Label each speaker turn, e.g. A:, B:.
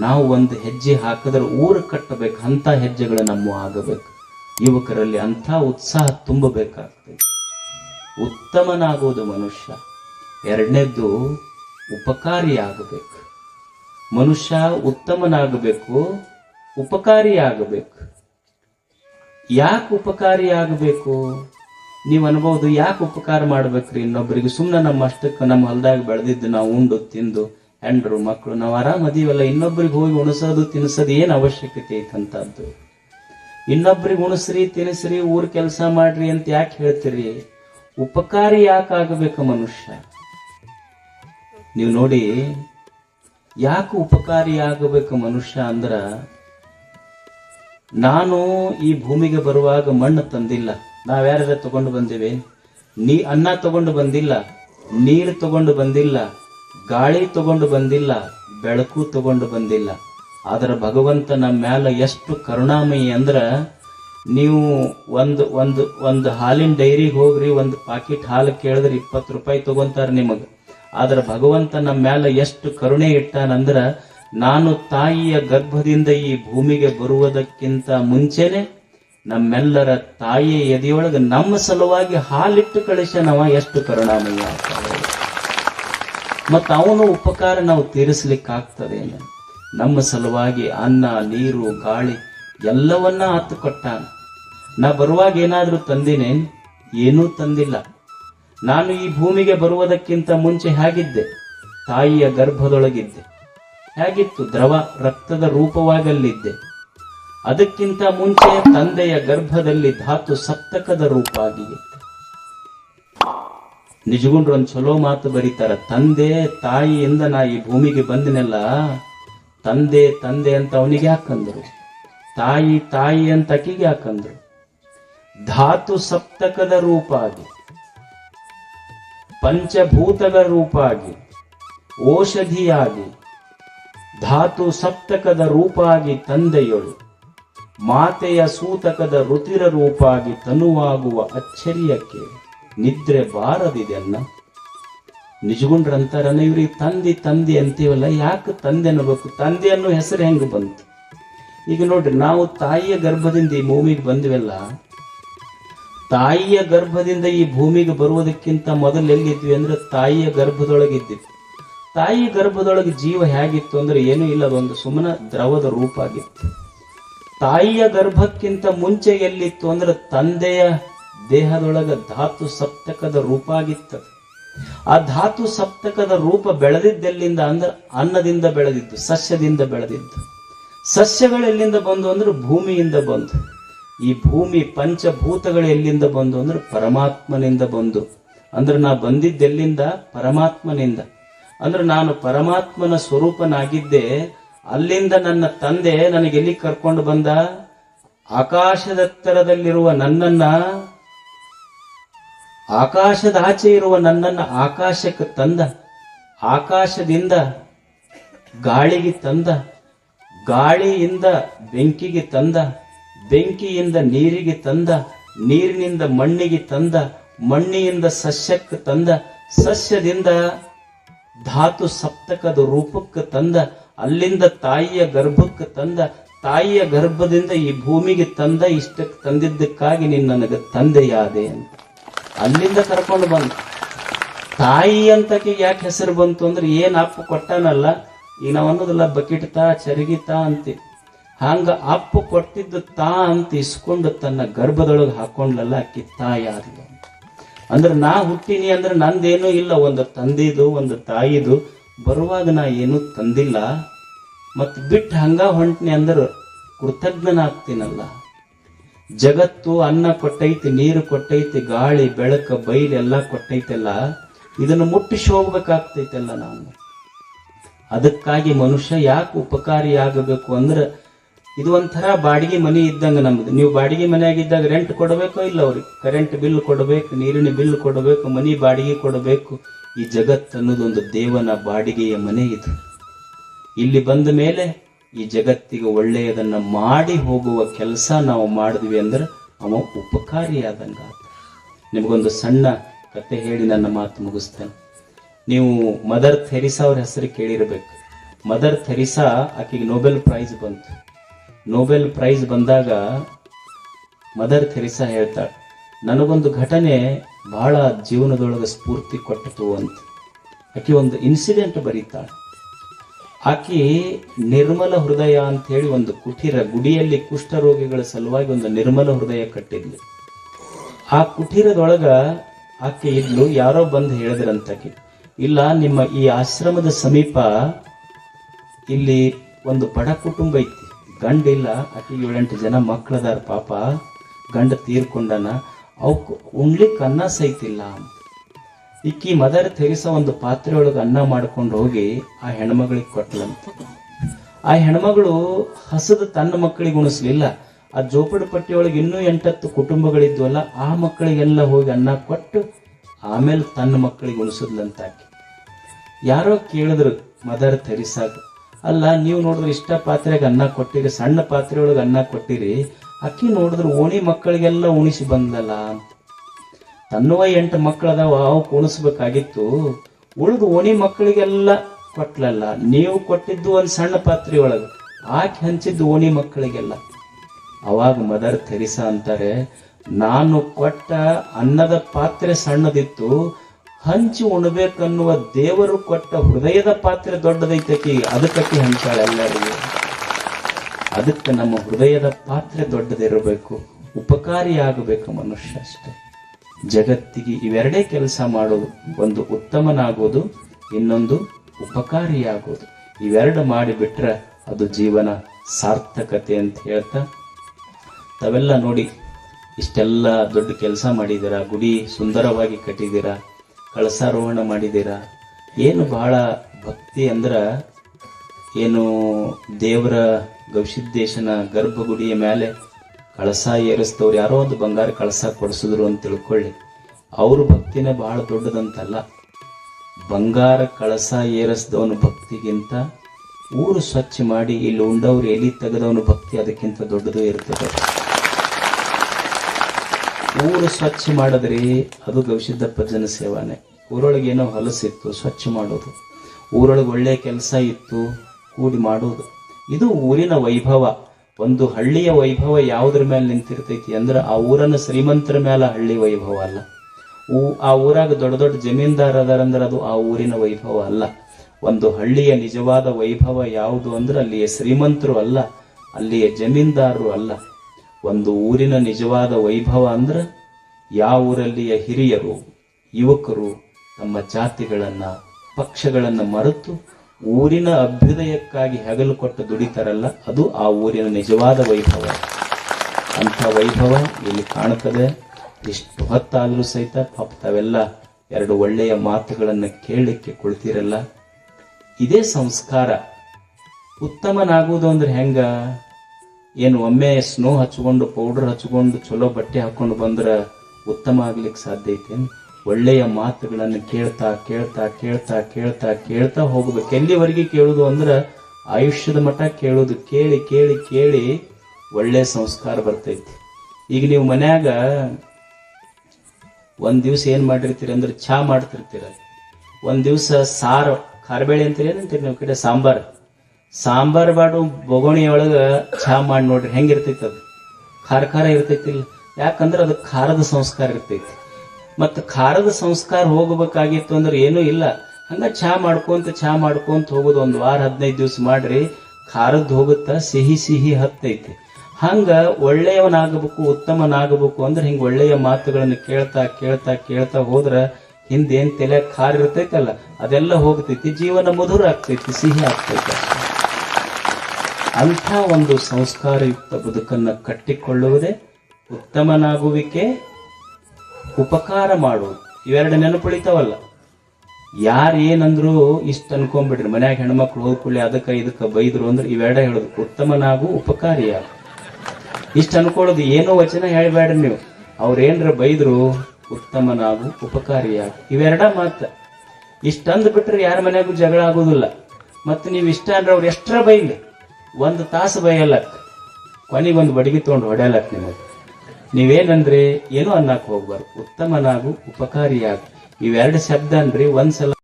A: ನಾವು ಒಂದು ಹೆಜ್ಜೆ ಹಾಕಿದ್ರೆ ಊರು ಕಟ್ಟಬೇಕು ಅಂತ ಹೆಜ್ಜೆಗಳು ನಮ್ಮ ಆಗಬೇಕು. ಯುವಕರಲ್ಲಿ ಅಂಥ ಉತ್ಸಾಹ ತುಂಬಬೇಕಾಗ್ತದೆ ಉತ್ತಮನಾಗುವುದು ಮನುಷ್ಯ. ಎರಡನೇದ್ದು ಉಪಕಾರಿಯಾಗಬೇಕು. ಮನುಷ್ಯ ಉತ್ತಮನಾಗಬೇಕು, ಉಪಕಾರಿಯಾಗಬೇಕು. ಯಾಕೆ ಉಪಕಾರಿಯಾಗಬೇಕು? ನೀವು ಅನ್ಬೋದು ಯಾಕೆ ಉಪಕಾರ ಮಾಡ್ಬೇಕ್ರಿ? ಇನ್ನೊಬ್ಬರಿಗೆ ಸುಮ್ಮನೆ ನಮ್ಮ ಅಷ್ಟಕ್ಕೆ ನಮ್ಮ ಹೊಲದಾಗ ಬೆಳೆದಿದ್ದು ನಾವು ಉಂಡು ತಿಂದು ಹೆಂಡ್ರು ಮಕ್ಕಳು ನಾವು ಆರಾಮ್ ಅದೀವಲ್ಲ ಇನ್ನೊಬ್ರಿಗೆ ಹೋಗಿ ಉಣಸೋದು, ತಿನ್ಸೋದು ಏನು ಅವಶ್ಯಕತೆ ಐತಂತದ್ದು ಇನ್ನೊಬ್ರಿಗೆ ಉಣಸ್ರಿ, ತಿನ್ಸ್ರಿ, ಊರ್ ಕೆಲಸ ಮಾಡ್ರಿ ಅಂತ ಯಾಕೆ ಹೇಳ್ತೀರಿ? ಉಪಕಾರಿ ಯಾಕೆ ಆಗಬೇಕು ಮನುಷ್ಯ? ನೀವು ನೋಡಿ, ಯಾಕೆ ಉಪಕಾರಿ ಆಗಬೇಕು ಮನುಷ್ಯ ಅಂದ್ರ, ನಾನು ಈ ಭೂಮಿಗೆ ಬರುವಾಗ ಮಣ್ಣು ತಂದಿಲ್ಲ. ನಾವ್ಯಾರ ತಗೊಂಡು ಬಂದಿವೆ? ನೀ ಅನ್ನ ತಗೊಂಡು ಬಂದಿಲ್ಲ, ನೀರು ತಗೊಂಡು ಬಂದಿಲ್ಲ ಗಾಳಿ ತಗೊಂಡು ಬಂದಿಲ್ಲ, ಬೆಳಕು ತಗೊಂಡು ಬಂದಿಲ್ಲ. ಆದ್ರೆ ಭಗವಂತ ನಮ್ಮ ಮ್ಯಾಲ ಎಷ್ಟು ಕರುಣಾಮಯಿ ಅಂದ್ರೆ, ನೀವು ಒಂದು ಒಂದು ಒಂದು ಹಾಲಿನ ಡೈರಿಗೆ ಹೋಗ್ರಿ, ಒಂದು ಪಾಕಿಟ್ ಹಾಲು ಕೇಳಿದ್ರೆ ಇಪ್ಪತ್ತು ರೂಪಾಯಿ ತಗೊಂತಾರ ನಿಮಗೆ. ಆದ್ರೆ ಭಗವಂತ ನಮ್ಮ ಮ್ಯಾಲ ಎಷ್ಟು ಕರುಣೆ ಇಟ್ಟಾನಂದ್ರ, ನಾನು ತಾಯಿಯ ಗರ್ಭದಿಂದ ಈ ಭೂಮಿಗೆ ಬರುವುದಕ್ಕಿಂತ ಮುಂಚೆನೆ ನಮ್ಮೆಲ್ಲರ ತಾಯಿಯ ಎದೆಯೊಳಗೆ ನಮ್ಮ ಸಲುವಾಗಿ ಹಾಲಿಟ್ಟು ಕಳಿಸ್ಯಾನವ ಎಷ್ಟು ಕರುಣಾಮಯ ಮತ್ತ ಅವನು ಉಪಕಾರ ನಾವು ತೀರಿಸಲಿಕ್ಕಾಗ್ತದೆ ನಮ್ಮ ಸಲುವಾಗಿ ಅನ್ನ, ನೀರು, ಗಾಳಿ ಎಲ್ಲವನ್ನ ಹತ್ತು ಕೊಟ್ಟಾನ. ನಾ ಬರುವಾಗ ಏನಾದ್ರೂ ತಂದಿನೇ, ಏನೂ ತಂದಿಲ್ಲ. ನಾನು ಈ ಭೂಮಿಗೆ ಬರುವುದಕ್ಕಿಂತ ಮುಂಚೆ ಹೇಗಿದ್ದೆ? ತಾಯಿಯ ಗರ್ಭದೊಳಗಿದ್ದೆ. ಹೇಗಿತ್ತು? ದ್ರವ ರಕ್ತದ ರೂಪವಾಗಲ್ಲಿದ್ದೆ. ಅದಕ್ಕಿಂತ ಮುಂಚೆ ತಂದೆಯ ಗರ್ಭದಲ್ಲಿ ಧಾತು ಸಪ್ತಕದ ರೂಪ ನಿಜಗುಂಡ್ರು ಒಂದ್ ಚಲೋ ಮಾತು ಬರೀತಾರ. ತಂದೆ, ತಾಯಿಯಿಂದ ನಾ ಈ ಭೂಮಿಗೆ ಬಂದನೆಲ್ಲ, ತಂದೆ ತಂದೆ ಅಂತ ಅವನಿಗೆ ಯಾಕಂದ್ರು? ತಾಯಿ ತಾಯಿ ಅಂತ ಅಕ್ಕಿಗೆ ಯಾಕಂದ್ರು? ಧಾತು ಸಪ್ತಕದ ರೂಪ ಆಗಿ ಪಂಚಭೂತದ ರೂಪ ಆಗಿ ಔಷಧಿಯಾಗಿ, ಧಾತು ಸಪ್ತಕದ ರೂಪ ಆಗಿ ತಂದೆಯೊಳು, ಮಾತೆಯ ಸೂತಕದ ರುತಿರ ರೂಪಾಗಿ ತನುವಾಗುವ ಅಚ್ಚರಿಯಕ್ಕೆ ನಿದ್ರೆ ಬಾರದಿದೆ ಅನ್ನ ನಿಜಗುಂಡ್ರಂತಾರನ ಇವ್ರಿಗೆ ತಂದಿ ತಂದಿ ಅಂತೀವಲ್ಲ, ಯಾಕೆ ತಂದೆ ಅನ್ನಬೇಕು? ತಂದೆ ಅನ್ನೋ ಹೆಸರು ಹೆಂಗ್ ಬಂತು? ಈಗ ನೋಡ್ರಿ, ನಾವು ತಾಯಿಯ ಗರ್ಭದಿಂದ ಈ ಭೂಮಿಗೆ ಬಂದ್ವಲ್ಲ, ತಾಯಿಯ ಗರ್ಭದಿಂದ ಈ ಭೂಮಿಗೆ ಬರುವುದಕ್ಕಿಂತ ಮೊದಲು ಎಲ್ಲಿದ್ವಿ ಅಂದ್ರೆ ತಾಯಿಯ ಗರ್ಭದೊಳಗಿದ್ವಿ ತಾಯಿ ಗರ್ಭದೊಳಗೆ ಜೀವ ಹೇಗಿತ್ತು ಅಂದ್ರೆ ಏನೂ ಇಲ್ಲ, ಅದೊಂದು ಸುಮ್ಮನ ದ್ರವದ ರೂಪ ಆಗಿತ್ತು. ತಾಯಿಯ ಗರ್ಭಕ್ಕಿಂತ ಮುಂಚೆ ಎಲ್ಲಿತ್ತು ಅಂದ್ರೆ ತಂದೆಯ ದೇಹದೊಳಗ ಧಾತು ಸಪ್ತಕದ ರೂಪ ಆಗಿತ್ತು ಆ ಧಾತು ಸಪ್ತಕದ ರೂಪ ಬೆಳೆದಿದ್ದೆಲ್ಲಿಂದ ಅಂದ್ರೆ ಅನ್ನದಿಂದ ಬೆಳೆದಿದ್ದು, ಸಸ್ಯದಿಂದ ಬೆಳೆದಿದ್ದು. ಸಸ್ಯಗಳು ಎಲ್ಲಿಂದ ಬಂದು ಅಂದ್ರೆ ಭೂಮಿಯಿಂದ ಬಂದು. ಈ ಭೂಮಿ ಪಂಚಭೂತಗಳು ಎಲ್ಲಿಂದ ಬಂದು ಅಂದ್ರೆ ಪರಮಾತ್ಮನಿಂದ ಬಂದು. ಅಂದ್ರೆ ನಾ ಬಂದಿದ್ದೆಲ್ಲಿಂದ? ಪರಮಾತ್ಮನಿಂದ. ಅಂದ್ರೆ ನಾನು ಪರಮಾತ್ಮನ ಸ್ವರೂಪನಾಗಿದ್ದೆ, ಅಲ್ಲಿಂದ ನನ್ನ ತಂದೆ ನನಗೆ ಎಲ್ಲಿ ಕರ್ಕೊಂಡು ಬಂದ? ಆಕಾಶದತ್ತರದಲ್ಲಿರುವ ನನ್ನನ್ನ ಆಕಾಶದ ಆಚೆ ಇರುವ ನನ್ನನ್ನು ಆಕಾಶಕ್ಕೆ ತಂದ, ಆಕಾಶದಿಂದ ಗಾಳಿಗೆ ತಂದ, ಗಾಳಿಯಿಂದ ಬೆಂಕಿಗೆ ತಂದ, ಬೆಂಕಿಯಿಂದ ನೀರಿಗೆ ತಂದ, ನೀರಿನಿಂದ ಮಣ್ಣಿಗೆ ತಂದ, ಮಣ್ಣಿಯಿಂದ ಸಸ್ಯಕ್ಕೆ ತಂದ, ಸಸ್ಯದಿಂದ ಧಾತು ಸಪ್ತಕದ ರೂಪಕ್ಕೆ ತಂದ, ಅಲ್ಲಿಂದ ತಾಯಿಯ ಗರ್ಭಕ್ಕೆ ತಂದ, ತಾಯಿಯ ಗರ್ಭದಿಂದ ಈ ಭೂಮಿಗೆ ತಂದ, ಇಷ್ಟಕ್ಕೆ ತಂದಿದ್ದಕ್ಕಾಗಿ ನೀನು ನನಗೆ ತಂದೆಯಾದೆ ಅಂತ. ಅಲ್ಲಿಂದ ಕರ್ಕೊಂಡು ಬಂದ. ತಾಯಿ ಅಂತಕ್ಕೆ ಯಾಕೆ ಹೆಸರು ಬಂತು ಅಂದ್ರೆ ಏನು ಅಪ್ಪ ಕೊಟ್ಟಾನಲ್ಲ? ಈಗ ನಾವು ಅನ್ನೋದಿಲ್ಲ ಬಕೆಟ್ ತಾ ಚರಗಿ ತಾ ಅಂತಿ. ಹಂಗ ಅಪ್ಪು ಕೊಟ್ಟಿದ್ದು ತಾ ಅಂತ ಇಸ್ಕೊಂಡು ತನ್ನ ಗರ್ಭದೊಳಗೆ ಹಾಕೊಂಡ್ಲಲ್ಲ ಅಕ್ಕಿ ತಾಯಿ ಆದ್ಲು. ಅಂದ್ರೆ ನಾ ಹುಟ್ಟಿನಿ ಅಂದ್ರೆ ನಂದೇನು ಇಲ್ಲ. ಒಂದು ತಂದಿದು, ಒಂದು ತಾಯಿದು. ಬರುವಾಗ ನಾ ಏನು ತಂದಿಲ್ಲ. ಮತ್ತು ಬಿಟ್ಟು ಹಂಗ ಹೊಂಟ್ನಿ ಅಂದ್ರೆ ಕೃತಜ್ಞನಾಗ್ತೀನಲ್ಲ. ಜಗತ್ತು ಅನ್ನ ಕೊಟ್ಟೈತಿ, ನೀರು ಕೊಟ್ಟೈತಿ, ಗಾಳಿ, ಬೆಳಕ, ಬೈಲ್ ಎಲ್ಲ ಕೊಟ್ಟೈತಲ್ಲ, ಇದನ್ನು ಮುಟ್ಟಿಸಿ ಹೋಗ್ಬೇಕಾಗ್ತೈತಲ್ಲ ನಾವು. ಅದಕ್ಕಾಗಿ ಮನುಷ್ಯ ಯಾಕೆ ಉಪಕಾರಿಯಾಗಬೇಕು ಅಂದ್ರೆ, ಇದು ಒಂಥರ ಬಾಡಿಗೆ ಮನೆ ಇದ್ದಂಗ ನಮ್ದು. ನೀವು ಬಾಡಿಗೆ ಮನೆಯಾಗಿದ್ದಾಗ ರೆಂಟ್ ಕೊಡಬೇಕೋ ಇಲ್ಲ ಅವ್ರಿಗೆ? ಕರೆಂಟ್ ಬಿಲ್ ಕೊಡಬೇಕು, ನೀರಿನ ಬಿಲ್ ಕೊಡಬೇಕು, ಮನೆ ಬಾಡಿಗೆ ಕೊಡಬೇಕು. ಈ ಜಗತ್ತು ಅನ್ನೋದೊಂದು ದೇವನ ಬಾಡಿಗೆಯ ಮನೆ ಇದು. ಇಲ್ಲಿ ಬಂದ ಮೇಲೆ ಈ ಜಗತ್ತಿಗೆ ಒಳ್ಳೆಯದನ್ನ ಮಾಡಿ ಹೋಗುವ ಕೆಲಸ ನಾವು ಮಾಡಿದ್ವಿ ಅಂದ್ರೆ ಅವ ಉಪಕಾರಿಯಾದಂಗ ನಿಮಗೊಂದು ಸಣ್ಣ ಕತೆ ಹೇಳಿ ನನ್ನ ಮಾತು ಮುಗಿಸ್ತೇನೆ. ನೀವು ಮದರ್ ಥೆರಿಸಾ ಅವ್ರ ಹೆಸರು ಕೇಳಿರ್ಬೇಕು. ಮದರ್ ಥೆರಿಸಾ ಆಕೆಗೆ ನೊಬೆಲ್ ಪ್ರೈಸ್ ಬಂತು. ನೊಬೆಲ್ ಪ್ರೈಸ್ ಬಂದಾಗ ಮದರ್ ಥೆರಿಸಾ ಹೇಳ್ತಾಳೆ, ನನಗೊಂದು ಘಟನೆ ಬಹಳ ಜೀವನದೊಳಗೆ ಸ್ಫೂರ್ತಿ ಕೊಟ್ಟಿತು ಅಂತ. ಆಕೆ ಒಂದು ಇನ್ಸಿಡೆಂಟ್ ಬರೀತಾಳೆ. ಆಕೆ ನಿರ್ಮಲ ಹೃದಯ ಅಂತ ಹೇಳಿ ಒಂದು ಕುಟೀರ ಗುಡಿಯಲ್ಲಿ ಕುಷ್ಠರೋಗಿಗಳ ಸಲುವಾಗಿ ಒಂದು ನಿರ್ಮಲ ಹೃದಯ ಕಟ್ಟಿದ್ಲು. ಆ ಕುಟೀರದೊಳಗ ಆಕೆ ಇದ್ಲು, ಯಾರೋ ಬಂದು ಹೇಳಿದ್ರಂತಕಿ. ಇಲ್ಲ, ನಿಮ್ಮ ಈ ಆಶ್ರಮದ ಸಮೀಪ ಇಲ್ಲಿ ಒಂದು ಬಡ ಕುಟುಂಬ ಐತಿ. ಗಂಡ ಇಲ್ಲ, ಆಕೆ ಏಳೆಂಟು ಜನ ಮಕ್ಕಳದಾರ ಪಾಪ. ಗಂಡ ತೀರ್ಕೊಂಡನ. ಅವಕ್ಕೆ ಉಣ್ಲಿಕ್ಕೆ ಅನ್ನ ಸೈತಿಲ್ಲ ಅಂತ. ಇಕ್ಕಿ ಮದರ್ ತೆರಿಸ ಒಂದು ಪಾತ್ರೆ ಒಳಗೆ ಅನ್ನ ಮಾಡ್ಕೊಂಡು ಹೋಗಿ ಆ ಹೆಣ್ಮಗಳಿಗೆ ಕೊಟ್ಲಂತ. ಆ ಹೆಣ್ಮಗಳು ಹಸದ ತನ್ನ ಮಕ್ಕಳಿಗೆ ಉಣಿಸ್ಲಿಲ್ಲ. ಆ ಜೋಪಡಿ ಪಟ್ಟಿಯೊಳಗೆ ಇನ್ನೂ ಎಂಟತ್ತು ಕುಟುಂಬಗಳಿದ್ವಲ್ಲ, ಆ ಮಕ್ಕಳಿಗೆಲ್ಲ ಹೋಗಿ ಅನ್ನ ಕೊಟ್ಟು ಆಮೇಲೆ ತನ್ನ ಮಕ್ಕಳಿಗೆ ಉಣಿಸಿದ್ಲಂತ ಆಕೆ ಯಾರೋ ಕೇಳಿದ್ರು, ಮದರ್ ತೆರಿಸಾಗ ಅಲ್ಲ, ನೀವು ನೋಡಿದ್ರೆ ಇಷ್ಟ ಪಾತ್ರೆಗೆ ಅನ್ನ ಕೊಟ್ಟಿರಿ, ಸಣ್ಣ ಪಾತ್ರೆಯೊಳಗೆ ಅನ್ನ ಕೊಟ್ಟಿರಿ. ಅಕ್ಕಿ ನೋಡಿದ್ರೆ ಓಣಿ ಮಕ್ಕಳಿಗೆಲ್ಲ ಉಣಿಸಿ ಬಂದಲ್ಲ ಅಂತ. ತನ್ನವ ಎಂಟು ಮಕ್ಕಳದಾವ ಅವು ಕುಣಿಸ್ಬೇಕಾಗಿತ್ತು. ಉಳಿದು ಓಣಿ ಮಕ್ಕಳಿಗೆಲ್ಲ ಕೊಟ್ಲಲ್ಲ, ನೀವು ಕೊಟ್ಟಿದ್ದು ಒಂದು ಸಣ್ಣ ಪಾತ್ರೆ ಒಳಗೆ. ಆಕೆ ಹಂಚಿದ್ದು ಓಣಿ ಮಕ್ಕಳಿಗೆಲ್ಲ. ಅವಾಗ ಮದರ್ ತೆರಿಸಾ ಅಂತಾರೆ, ನಾನು ಕೊಟ್ಟ ಅನ್ನದ ಪಾತ್ರೆ ಸಣ್ಣದಿತ್ತು, ಹಂಚಿ ಉಣ್ಬೇಕನ್ನುವ ದೇವರು ಕೊಟ್ಟ ಹೃದಯದ ಪಾತ್ರೆ ದೊಡ್ಡದೈತಕಿ ಅದಕ್ಕಿ ಹಂಚಾಳೆ ಎಲ್ಲರಿಗೂ. ಅದಕ್ಕೆ ನಮ್ಮ ಹೃದಯದ ಪಾತ್ರೆ ದೊಡ್ಡದಿರಬೇಕು, ಉಪಕಾರಿಯಾಗಬೇಕು ಮನುಷ್ಯ ಅಷ್ಟೇ. ಜಗತ್ತಿಗೆ ಇವೆರಡೇ ಕೆಲಸ ಮಾಡೋದು ಒಂದು ಉತ್ತಮನಾಗೋದು ಇನ್ನೊಂದು ಉಪಕಾರಿಯಾಗೋದು ಇವೆರಡು ಮಾಡಿಬಿಟ್ರೆ ಅದು ಜೀವನ ಸಾರ್ಥಕತೆ ಅಂತ ಹೇಳ್ತಾ, ತಾವೆಲ್ಲ ನೋಡಿ, ಇಷ್ಟೆಲ್ಲ ದೊಡ್ಡ ಕೆಲಸ ಮಾಡಿದ್ದೀರಾ, ಗುಡಿ ಸುಂದರವಾಗಿ ಕಟ್ಟಿದ್ದೀರಾ, ಕಳಸಾರೋಹಣ ಮಾಡಿದ್ದೀರಾ, ಏನು ಬಹಳ ಭಕ್ತಿ ಅಂದ್ರೆ, ಏನು ದೇವರ ಗವಿಸಿದ್ದೇಶನ ಗರ್ಭಗುಡಿಯ ಮೇಲೆ ಕಳಸ ಏರಿಸಿದವ್ರು ಯಾರೋ ಒಂದು ಬಂಗಾರ ಕಳಸ ಕೊಡಿಸಿದ್ರು ಅಂತ ತಿಳ್ಕೊಳ್ಳಿ. ಅವ್ರ ಭಕ್ತಿನೇ ಬಹಳ ದೊಡ್ಡದಂತಲ್ಲ. ಬಂಗಾರ ಕಳಸ ಏರಿಸಿದವನ ಭಕ್ತಿಗಿಂತ ಊರು ಸ್ವಚ್ಛ ಮಾಡಿ ಇಲ್ಲಿ ಉಂಡವ್ರು ಎಲಿ ತೆಗೆದವನ ಭಕ್ತಿ ಅದಕ್ಕಿಂತ ದೊಡ್ಡದು ಇರ್ತದೆ. ಊರು ಸ್ವಚ್ಛ ಮಾಡಿದ್ರಿ ಅದು ಗವಿಸಿದ್ದಪ್ಪ ಜನ ಸೇವಾನೆ. ಊರೊಳಗೆ ಏನೋ ಹೊಲಸಿತ್ತು ಸ್ವಚ್ಛ ಮಾಡೋದು. ಊರೊಳಗೆ ಒಳ್ಳೆ ಕೆಲಸ ಇತ್ತು, ಕೂಡಿ ಮಾಡೋದು. ಇದು ಊರಿನ ವೈಭವ. ಒಂದು ಹಳ್ಳಿಯ ವೈಭವ ಯಾವುದ್ರ ಮೇಲೆ ನಿಂತಿರ್ತೈತಿ ಅಂದ್ರೆ ಆ ಊರನ್ನ ಶ್ರೀಮಂತರ ಮೇಲೆ ಹಳ್ಳಿ ವೈಭವ ಅಲ್ಲ. ಊ, ಆ ಊರಾಗ ದೊಡ್ಡ ದೊಡ್ಡ ಜಮೀನ್ದಾರ ಅದಾರಂದ್ರೆ ಅದು ಆ ಊರಿನ ವೈಭವ ಅಲ್ಲ. ಒಂದು ಹಳ್ಳಿಯ ನಿಜವಾದ ವೈಭವ ಯಾವುದು ಅಂದ್ರೆ ಅಲ್ಲಿಯ ಶ್ರೀಮಂತರು ಅಲ್ಲ, ಅಲ್ಲಿಯ ಜಮೀನ್ದಾರರು ಅಲ್ಲ. ಒಂದು ಊರಿನ ನಿಜವಾದ ವೈಭವ ಅಂದ್ರೆ ಯಾವ ಊರಲ್ಲಿಯ ಹಿರಿಯರು, ಯುವಕರು ತಮ್ಮ ಜಾತಿಗಳನ್ನ, ಪಕ್ಷಗಳನ್ನು ಮರೆತು ಊರಿನ ಅಭ್ಯುದಯಕ್ಕಾಗಿ ಹೆಗಲು ಕೊಟ್ಟು ದುಡಿತಾರಲ್ಲ, ಅದು ಆ ಊರಿನ ನಿಜವಾದ ವೈಭವ. ಅಂಥ ವೈಭವ ಇಲ್ಲಿ ಕಾಣುತ್ತದೆ? ಇಷ್ಟು ಹೊತ್ತಾದರೂ ಸಹಿತ ಪಾಪ ತಾವೆಲ್ಲ ಎರಡು ಒಳ್ಳೆಯ ಮಾತುಗಳನ್ನು ಕೇಳಲಿಕ್ಕೆ ಕುಳಿತಿರಲ್ಲ? ಇದೇ ಸಂಸ್ಕಾರ. ಉತ್ತಮನಾಗುವುದು ಅಂದ್ರೆ ಹೆಂಗ? ಏನು ಒಮ್ಮೆ ಸ್ನೋ ಹಚ್ಕೊಂಡು, ಪೌಡರ್ ಹಚ್ಕೊಂಡು, ಚಲೋ ಬಟ್ಟೆ ಹಾಕೊಂಡು ಬಂದ್ರೆ ಉತ್ತಮ ಆಗ್ಲಿಕ್ಕೆ ಸಾಧ್ಯ ಐತೇನು? ಒಳ್ಳೆಯ ಮಾತುಗಳನ್ನು ಕೇಳ್ತಾ ಕೇಳ್ತಾ ಕೇಳ್ತಾ ಕೇಳ್ತಾ ಕೇಳ್ತಾ ಹೋಗ್ಬೇಕು. ಎಲ್ಲಿವರೆಗೆ ಕೇಳೋದು ಅಂದ್ರೆ ಆಯುಷ್ಯದ ಮಠ ಕೇಳುದು, ಕೇಳಿ ಕೇಳಿ ಕೇಳಿ ಒಳ್ಳೆ ಸಂಸ್ಕಾರ ಬರ್ತೈತಿ. ಈಗ ನೀವು ಮನ್ಯಾಗ ಒಂದ್ ದಿವ್ಸ ಏನ್ ಮಾಡಿರ್ತೀರಿ ಅಂದ್ರೆ ಚಹಾ ಮಾಡ್ತಿರ್ತೀರ. ಒಂದ್ ದಿವಸ ಸಾರು, ಖಾರಬೇಳೆ ಅಂತೀರಿ ಏನಂತೀರಿ ನೀವು ಕಡೆ? ಸಾಂಬಾರ್. ಸಾಂಬಾರ್ ಬಾಡು ಬೊಗೋಣಿ ಒಳಗ ಚಹಾ ಮಾಡಿ ನೋಡ್ರಿ, ಹೆಂಗಿರ್ತೈತಿ ಅದು? ಖಾರ ಖಾರ ಇರ್ತೈತಿಲ್ಲ ಯಾಕಂದ್ರೆ ಅದು ಖಾರದ ಸಂಸ್ಕಾರ ಇರ್ತೈತಿ. ಮತ್ತ ಖಾರದ ಸಂಸ್ಕಾರ ಹೋಗಬೇಕಾಗಿತ್ತು ಅಂದ್ರೆ ಏನೂ ಇಲ್ಲ. ಹಂಗ ಚಾ ಮಾಡ್ಕೊಂತ ಚಾ ಮಾಡ್ಕೊಂತ ಹೋಗೋದು ಒಂದು ವಾರ ಹದಿನೈದು ದಿವಸ ಮಾಡ್ರಿ ಖಾರದ್ದು ಹೋಗುತ್ತಾ ಸಿಹಿ ಸಿಹಿ ಹತ್ತೈತಿ. ಹಂಗ ಒಳ್ಳೆಯವನಾಗಬೇಕು, ಉತ್ತಮನಾಗಬೇಕು ಅಂದ್ರೆ ಹಿಂಗ ಒಳ್ಳೆಯ ಮಾತುಗಳನ್ನು ಕೇಳ್ತಾ ಕೇಳ್ತಾ ಕೇಳ್ತಾ ಹೋದ್ರ ಹಿಂದೇನ್ ತಲೆ ಖಾರ ಇರ್ತೈತಲ್ಲ, ಅದೆಲ್ಲ ಹೋಗ್ತೈತಿ, ಜೀವನ ಮಧುರ ಆಗ್ತೈತಿ, ಸಿಹಿ ಆಗ್ತೈತಿ ಅಂಥ ಒಂದು ಸಂಸ್ಕಾರಯುಕ್ತ ಬದುಕನ್ನು ಕಟ್ಟಿಕೊಳ್ಳುವುದೇ ಉತ್ತಮನಾಗುವಿಕೆ ಉಪಕಾರ ಮಾಡುವುದು ಇವೆರಡು ನೆನಪುಳಿತಾವಲ್ಲ. ಯಾರು ಏನಂದ್ರು ಇಷ್ಟ ಅನ್ಕೊಂಡ್ಬಿಡ್ರಿ ಮನ್ಯಾಗ ಹೆಣ್ಮಕ್ಳು ಹೋಗ್ಕೊಳ್ಳಿ ಅದಕ್ಕ ಇದಕ್ಕೆ ಬೈದ್ರು ಅಂದ್ರೆ ಇವೆರಡ ಹೇಳುದು. ಉತ್ತಮನಾಗು ಉಪಕಾರಿಯ ಇಷ್ಟ ಅನ್ಕೊಳ್ಳೋದು ಏನೋ ವಚನ ಹೇಳ್ಬೇಡ್ರಿ ನೀವು. ಅವ್ರೇನ್ರ ಬೈದ್ರು ಉತ್ತಮನಾಗು ಉಪಕಾರಿಯ ಇವೆರಡ ಮಾತ ಇಷ್ಟ ಅಂದ್ ಬಿಟ್ರೆ ಯಾರ ಮನೆಯಾಗೂ ಜಗಳ ಆಗೋದಿಲ್ಲ. ಮತ್ತೆ ನೀವು ಇಷ್ಟ ಅಂದ್ರೆ ಅವ್ರು ಎಷ್ಟರ ಬೈಲಿ. ಒಂದು ತಾಸು ಬೈಯಲ್ಲ ಕೊನೆಗೊಂದು ಬಡಗಿ ತೊಗೊಂಡು ಹೊಡೆಯಲಕ್ ನಿಮಗೆ. ನೀವೇನಂದ್ರೆ ಏನು ಅನ್ನಕ್ ಹೋಗ್ಬಾರ್ದು? ಉತ್ತಮನಾಗು ಉಪಕಾರಿಯಾಗು. ಇವೆರಡು ಶಬ್ದ ಅನ್ರಿ ಒಂದ್ಸಲ